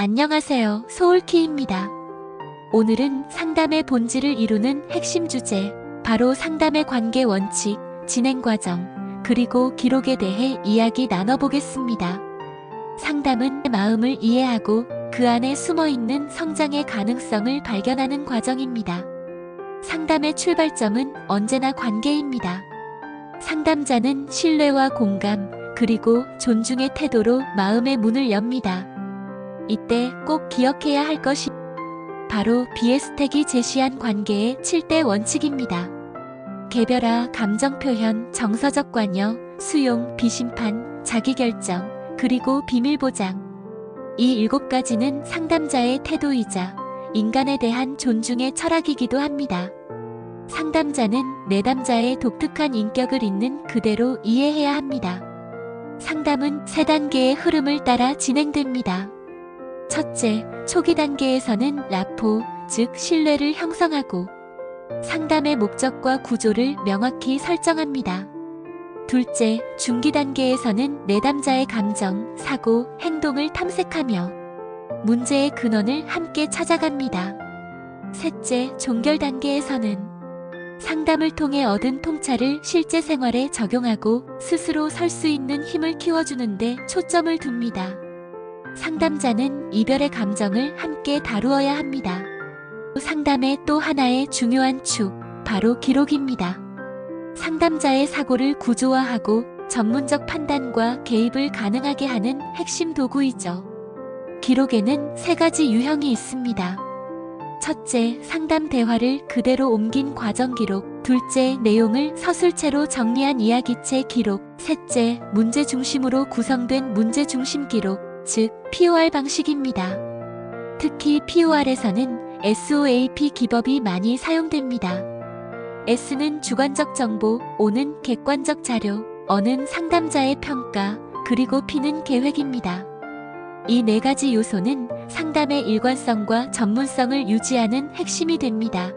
안녕하세요. 소울키입니다. 오늘은 상담의 본질을 이루는 핵심 주제, 바로 상담의 관계 원칙, 진행 과정, 그리고 기록에 대해 이야기 나눠보겠습니다. 상담은 마음을 이해하고 그 안에 숨어 있는 성장의 가능성을 발견하는 과정입니다. 상담의 출발점은 언제나 관계입니다. 상담자는 신뢰와 공감, 그리고 존중의 태도로 마음의 문을 엽니다. 이때 꼭 기억해야 할 것이 바로 비에스텍이 제시한 관계의 7대 원칙입니다. 개별화, 감정 표현, 정서적 관여, 수용, 비심판, 자기결정, 그리고 비밀 보장. 이 일곱 가지는 상담자의 태도이자 인간에 대한 존중의 철학이기도 합니다. 상담자는 내담자의 독특한 인격을 있는 그대로 이해해야 합니다. 상담은 세 단계의 흐름을 따라 진행됩니다. 첫째, 초기 단계에서는 라포, 즉 신뢰를 형성하고 상담의 목적과 구조를 명확히 설정합니다. 둘째, 중기 단계에서는 내담자의 감정, 사고, 행동을 탐색하며 문제의 근원을 함께 찾아갑니다. 셋째, 종결 단계에서는 상담을 통해 얻은 통찰을 실제 생활에 적용하고 스스로 설 수 있는 힘을 키워주는데 초점을 둡니다. 상담자는 이별의 감정을 함께 다루어야 합니다. 상담의 또 하나의 중요한 축, 바로 기록입니다. 상담자의 사고를 구조화하고 전문적 판단과 개입을 가능하게 하는 핵심 도구이죠. 기록에는 세 가지 유형이 있습니다. 첫째, 상담 대화를 그대로 옮긴 과정 기록. 둘째, 내용을 서술체로 정리한 이야기체 기록. 셋째, 문제 중심으로 구성된 문제 중심 기록, 즉 POR 방식입니다. 특히 POR에서는 SOAP 기법이 많이 사용됩니다. S는 주관적 정보, O는 객관적 자료, 어는 상담자의 평가, 그리고 P는 계획입니다. 이 네 가지 요소는 상담의 일관성과 전문성을 유지하는 핵심이 됩니다.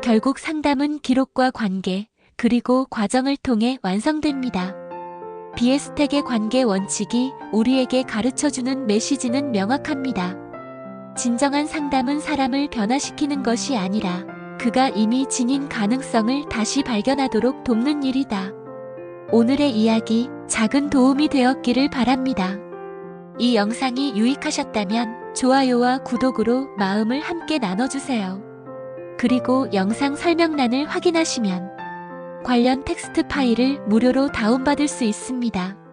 결국 상담은 기록과 관계, 그리고 과정을 통해 완성됩니다. 비에스텍의 관계 원칙이 우리에게 가르쳐주는 메시지는 명확합니다. 진정한 상담은 사람을 변화시키는 것이 아니라 그가 이미 지닌 가능성을 다시 발견하도록 돕는 일이다. 오늘의 이야기 작은 도움이 되었기를 바랍니다. 이 영상이 유익하셨다면 좋아요와 구독으로 마음을 함께 나눠주세요. 그리고 영상 설명란을 확인하시면 관련 텍스트 파일을 무료로 다운받을 수 있습니다.